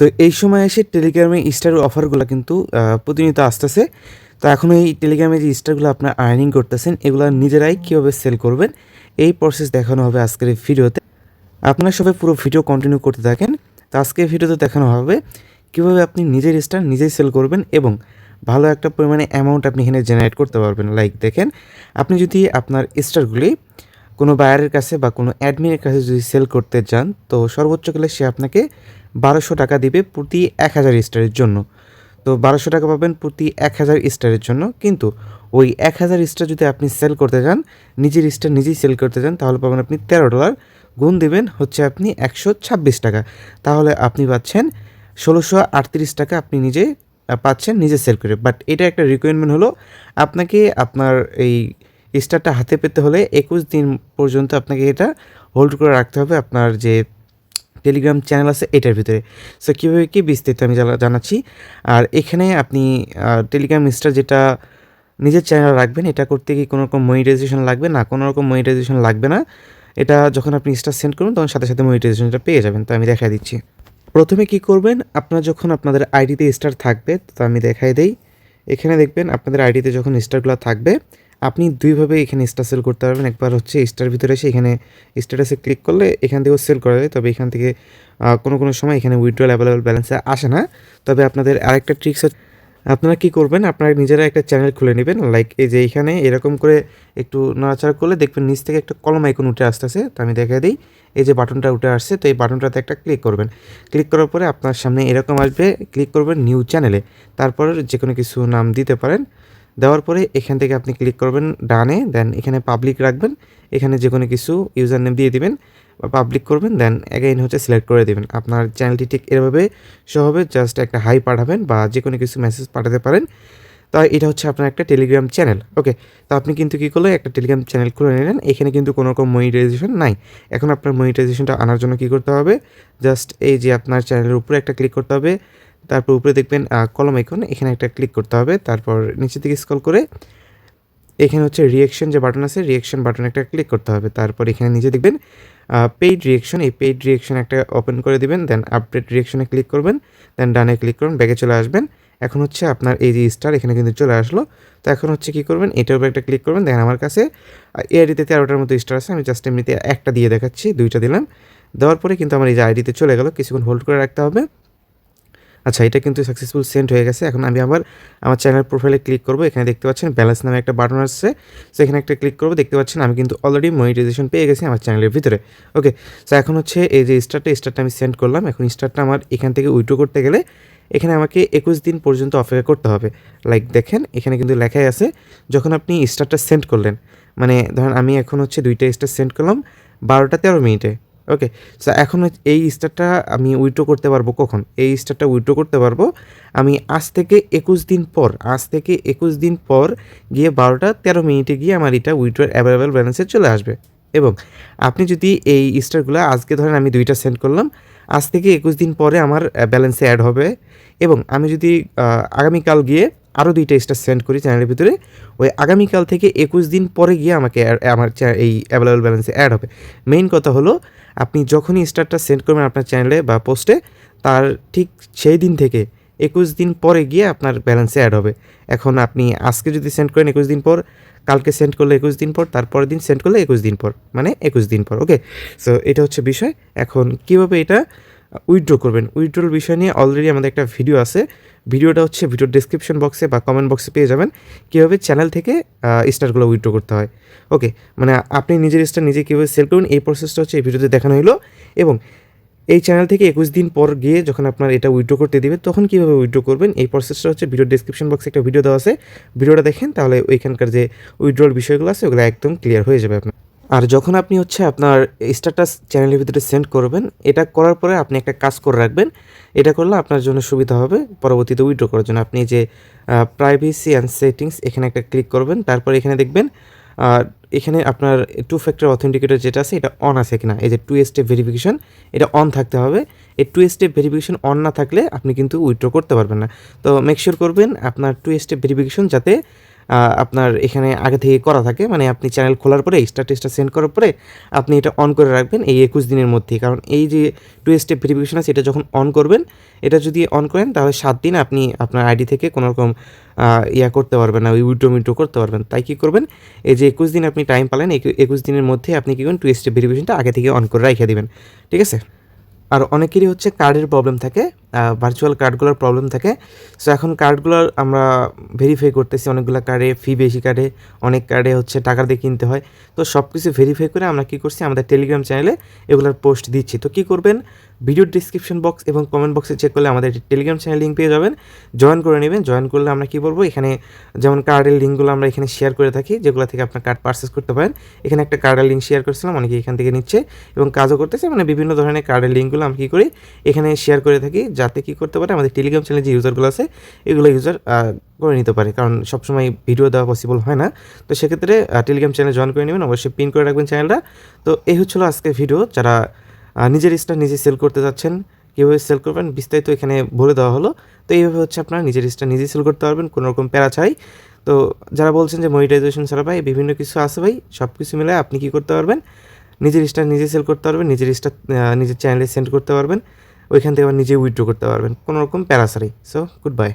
তো এই সময় এসে টেলিগ্রামে স্টার অফারগুলো কিন্তু প্রতিনিয়ত আসতেছে। তো এখন এই টেলিগ্রামে যে স্টারগুলো আপনার আর্নিং করতেছেন, এগুলো নিজেরাই কীভাবে সেল করবেন, এই প্রসেস দেখানো হবে আজকের এই ভিডিওতে। আপনারা সবাই পুরো ভিডিও কন্টিনিউ করতে থাকেন, তো আজকের ভিডিওতে দেখানো হবে কীভাবে আপনি নিজের স্টার নিজেই সেল করবেন এবং ভালো একটা পরিমাণে অ্যামাউন্ট আপনি এখানে জেনারেট করতে পারবেন। লাইক দেখেন, আপনি যদি আপনার স্টারগুলি কোনো বায়ারের কাছে বা কোনো অ্যাডমিনের কাছে যদি সেল করতে যান, তো সর্বোচ্চ গেলে সে আপনাকে বারোশো টাকা দিবে প্রতি এক হাজার স্টারের জন্য। তো বারোশো টাকা পাবেন প্রতি এক হাজার স্টারের জন্য। কিন্তু ওই এক হাজার স্টার যদি আপনি সেল করতে যান নিজের স্টার নিজেই সেল করতে যান তাহলে পাবেন আপনি তেরো ডলার গুণ দেবেন হচ্ছে আপনি একশো ছাব্বিশ টাকা। তাহলে আপনি পাচ্ছেন ষোলোশো আটত্রিশ টাকা আপনি নিজে পাচ্ছেন, নিজে সেল করে। বাট এটা একটা রিকোয়ারমেন্ট হলো আপনাকে আপনার এই স্টারটা হাতে পেতে হলে একুশ দিন পর্যন্ত আপনাকে এটা হোল্ড করে রাখতে হবে। আপনার যে টেলিগ্রাম চ্যানেল আছে এটার ভিতরে। সো কীভাবে কী বিস্তারিত আমি জানা- জানাচ্ছি? আর এখানে আপনি টেলিগ্রাম স্টার যেটা নিজের চ্যানেল রাখবেন, এটা করতে গিয়ে কোনো রকম মনিটাইজেশন লাগবে না, কোনো রকম মনিটাইজেশন লাগবে না। এটা যখন আপনি স্টার সেন্ড করবেন, তখন সাথে সাথে মনিটাইজেশনটা পেয়ে যাবেন। তো আমি দেখাই দিচ্ছি। প্রথমে কি করবেন, আপনার যখন আপনাদের আইডিতে স্টার থাকবে, তো আমি দেখাই দেই। এখানে দেখবেন, আপনাদের আইডিতে যখন স্টারগুলো থাকবে আপনি দুইভাবে এখানে স্টার সেল করতে পারবেন। একবার হচ্ছে স্টার ভিতরে এসে এখানে স্ট্যাটাসে ক্লিক করলে এখান থেকেও সেল করা যায়। তবে এখান থেকে কোনো কোনো সময় এখানে উইথড্রল অ্যাভেলেবল ব্যালেন্সে আসে না। তবে আপনাদের আরেকটা ট্রিক্স হচ্ছে, আপনারা কি করবেন? আপনারা নিজেরা একটা চ্যানেল খুলে নেবেন। লাইক এই যে এখানে এরকম করে একটু নাড়াচাড়া করলে দেখবেন নিচ থেকে একটা কলম আইকন উঠে আসতেছে। তো আমি দেখা দিই, এই যে বাটনটা উঠে আসছে, তো এই বাটনটাতে একটা ক্লিক করবেন। ক্লিক করার পরে আপনার সামনে এরকম আসবে ক্লিক করবেন নিউ চ্যানেলে তারপর যে কোনো কিছু নাম দিতে পারেন। দেওয়ার পরে এখান থেকে আপনি ক্লিক করবেন ডানে দেন এখানে পাবলিক রাখবেন। এখানে যে কোনো কিছু ইউজার নেম দিয়ে দিবেন বা পাবলিক করবেন দেন অ্যাগেইন হচ্ছে সিলেক্ট করে দিবেন। আপনার চ্যানেলটি ঠিক এভাবে শো হবে জাস্ট একটা হাই পাঠাবেন বা যে কোনো কিছু মেসেজ পাঠাতে পারেন। তো এটা হচ্ছে আপনার একটা টেলিগ্রাম চ্যানেল ওকে তো আপনি কিন্তু কী করলে একটা টেলিগ্রাম চ্যানেল খুলে নিলেন, এখানে কিন্তু কোনো রকম মনিটাইজেশন নাই। এখন আপনার মনিটাইজেশনটা আনার জন্য কী করতে হবে জাস্ট এই যে আপনার চ্যানেলের উপরে একটা ক্লিক করতে হবে তারপর উপরে দেখবেন কলম আইকন এখানে একটা ক্লিক করতে হবে। তারপর নিচের দিকে স্ক্রল করে এখানে হচ্ছে রিয়েকশন যে বাটন আছে রিয়েকশন বাটন একটা ক্লিক করতে হবে। তারপর এখানে নিচে দেখবেন পেইড রিয়েকশন এই পেইড রিয়েকশন একটা ওপেন করে দিবেন দেন আপডেট রিয়েকশনে ক্লিক করবেন দেন ডানে ক্লিক করুন ব্যাগে চলে আসবেন। এখন হচ্ছে আপনার এই যে স্টার এখানে কিন্তু চলে আসলো। তো এখন হচ্ছে কী করবেন, এটার উপর একটা ক্লিক করবেন দেখেন আমার কাছে এআইডিতে তেরোটার মতো স্টার আছে, আমি জাস্ট এমনিতে একটা দিয়ে দেখাচ্ছি, দুইটা দিলাম। দেওয়ার পরে কিন্তু আমার এই যে আইডিতে চলে গেল, কিছুক্ষণ হোল্ড করে রাখতে হবে। আচ্ছা এটা কিন্তু সাকসেসফুল সেন্ড হয়ে গেছে। এখন আমি আবার আমার চ্যানেল প্রোফাইলে ক্লিক করব। এখানে দেখতে পাচ্ছেন ব্যালেন্স নামে একটা বাটন আসছে। সো সেখানে একটা ক্লিক করব। দেখতে পাচ্ছেন আমি কিন্তু অলরেডি মনিটাইজেশন পেয়ে গেছি আমার চ্যানেলের ভিতরে। ওকে সো এখন হচ্ছে এই যে স্টারটা স্টারটা আমি সেন্ড করলাম। এখন স্টারটা আমার এখান থেকে উইথড্র করতে গেলে এখানে আমাকে একুশ দিন পর্যন্ত অপেক্ষা করতে হবে। লাইক দেখেন, এখানে কিন্তু লেখাই আছে, যখন আপনি স্টারটা সেন্ড করলেন। মানে ধরেন আমি এখন হচ্ছে দুইটা স্টার সেন্ড করলাম, বারোটা তেরো মিনিটে। ওকে সো এখন এই স্টারটা আমি উইথড্র করতে পারব কখন? এই স্টারটা উইথড্র করতে পারব আমি আজ থেকে একুশ দিন পর, আজ থেকে একুশ দিন পর গিয়ে বারোটা তেরো মিনিটে গিয়ে আমার এটা উইথড্রর অ্যাভেলেবেল ব্যালেন্সে চলে আসবে। এবং আপনি যদি এই স্টারগুলো আজকে ধরেন আমি দুইটা সেন্ড করলাম, আজ থেকে একুশ দিন পরে আমার ব্যালেন্সে অ্যাড হবে এবং আমি যদি আগামীকাল গিয়ে আরও দুইটা স্টার সেন্ড করি চ্যানেলের ভিতরে। ওই আগামীকাল থেকে একুশ দিন পরে গিয়ে আমাকে আমার এই অ্যাভেলেবল ব্যালেন্সে অ্যাড হবে। মেইন কথা হলো, আপনি যখনই স্টারটা সেন্ড করবেন আপনার চ্যানেলে বা পোস্টে, তার ঠিক সেই দিন থেকে একুশ দিন পরে গিয়ে আপনার ব্যালেন্সে অ্যাড হবে। এখন আপনি আজকে যদি সেন্ড করেন একুশ দিন পর, কালকে সেন্ড করলে একুশ দিন পর, তারপরের দিন সেন্ড করলে একুশ দিন পর মানে একুশ দিন পর ওকে সো এটা হচ্ছে বিষয়। এখন কীভাবে এটা উইথড্র করবেন। উইথড্রল বিষয় নিয়ে অলরেডি আমাদের একটা ভিডিও আছে। ভিডিওটা হচ্ছে ভিডিওর ডিসক্রিপশন বক্সে বা কমেন্ট বক্সে পেয়ে যাবেন। কীভাবে চ্যানেল থেকে স্টারগুলো উইথড্র করতে হয়। ওকে মানে আপনি নিজের স্টার নিজে কীভাবে সেল করুন, এই প্রসেসটা হচ্ছে এই ভিডিওতে দেখানো হলো এবং এই চ্যানেল থেকে একুশ দিন পর গিয়ে যখন আপনার এটা উইথড্র করতে দিবে, তখন কীভাবে উইথড্র করবেন, এই প্রসেসটা হচ্ছে ভিডিওর ডিসক্রিপশন বক্সে একটা ভিডিও দেওয়া আছে। ভিডিওটা দেখেন, তাহলে ওইখানকার যে উইথড্রল বিষয়গুলো আছে, ওগুলো একদম ক্লিয়ার হয়ে যাবে আপনার। আর যখন আপনি হচ্ছে আপনার স্ট্যাটাস চ্যানেলের ভিতরে সেন্ড করবেন, এটা করার পরে আপনি একটা কাজ করে রাখবেন। এটা করলে আপনার জন্য সুবিধা হবে। পরবর্তীতে উইথড্র করার জন্য আপনি যে প্রাইভেসি অ্যান্ড সেটিংস এখানে একটা ক্লিক করবেন। তারপর এখানে দেখবেন আর এখানে আপনার টু ফ্যাক্টর অথেন্টিকেটর যেটা আছে, এটা অন আছে কিনা। এই যে টু স্টেপ ভেরিফিকেশন এটা অন থাকতে হবে। এই টু স্টেপ ভেরিফিকেশন অন না থাকলে আপনি কিন্তু উইথড্র করতে পারবেন না। তো মেক শিওর করবেন, আপনার টু স্টেপ ভেরিফিকেশন যাতে আপনার এখানে আগে থেকে করা থাকে। মানে আপনি চ্যানেল খোলার পরে স্টার টেস্টটা সেন্ড করার পরে আপনি এটা অন করে রাখবেন এই একুশ দিনের মধ্যেই। কারণ এই যে টু স্টেপ ভেরিফিকেশন আছে, এটা যখন অন করবেন, এটা যদি অন করেন, তাহলে সাত দিন আপনি আপনার আইডি থেকে কোনো রকম ইয়া করতে পারবেন না উইড্রো মিড্রো করতে পারবেন। তাই কী করবেন? এই যে একুশ দিন আপনি টাইম পালেন, একুশ দিনের মধ্যে আপনি কী করবেন? টু স্টেপ ভেরিফিকেশনটা আগে থেকে অন করে রেখে দেবেন। ঠিক আছে? আর অনেকেরই হচ্ছে কার্ডের প্রবলেম থাকে। ভার্চুয়াল কার্ডগুলোর প্রবলেম থাকে। সো এখন কার্ডগুলোর আমরা ভেরিফাই করতেছি, অনেকগুলো কার্ডে ফি বেশি কার্ডে অনেক কার্ডে হচ্ছে টাকা দিয়ে কিনতে হয়। তো সব কিছু ভেরিফাই করে আমরা কী করছি, আমাদের টেলিগ্রাম চ্যানেলে এগুলোর পোস্ট দিচ্ছি। তো কী করবেন? ভিডিও ডিসক্রিপশন বক্স এবং কমেন্ট বক্সে চেক করলে আমাদের টেলিগ্রাম চ্যানেল লিঙ্ক পেয়ে যাবেন। জয়েন করে নেবেন। জয়েন করলে আমরা কী বলব? এখানে যেমন কার্ডের লিঙ্কগুলো আমরা এখানে শেয়ার করে থাকি, যেগুলো থেকে আপনার কার্ড পারচেস করতে পারেন। এখানে একটা কার্ডের লিঙ্ক শেয়ার করেছিলাম, অনেকে এখান থেকে নিচ্ছে এবং কাজও করতেছে। মানে বিভিন্ন ধরনের কার্ডের লিঙ্কগুলো আমরা কী করি? এখানে শেয়ার করে থাকি। যাতে কী করতে পারে, আমাদের টেলিগ্রাম চ্যানেলে যে ইউজারগুলো আছে, এগুলো ইউজার করে নিতে পারে। কারণ সবসময় ভিডিও দেওয়া পসিবল হয় না। তো সেক্ষেত্রে টেলিগ্রাম চ্যানেল জয়েন করে নেবেন, অবশ্যই পিন করে রাখবেন চ্যানেলটা তো এই হচ্ছিল আজকের ভিডিও যারা নিজের স্টার নিজে সেল করতে যাচ্ছেন, কীভাবে সেল করবেন, বিস্তারিত এখানে বলে দেওয়া হলো। তো এইভাবে হচ্ছে আপনারা নিজের স্টার নিজে সেল করতে পারবেন, কোনো রকম প্যারা ছাড়াই। তো যারা বলছেন যে মনিটাইজেশন ছাড়া ভাই, বিভিন্ন কিছু আছে ভাই সব কিছু মিলে আপনি কী করতে পারবেন? নিজের স্টার নিজে সেল করতে পারবেন, নিজের স্টার নিজের চ্যানেলে সেন্ড করতে পারবেন। ওইখান থেকে আবার নিজে উইথড্র করতে পারবেন। কোনো রকম প্যারাসারি। So good bye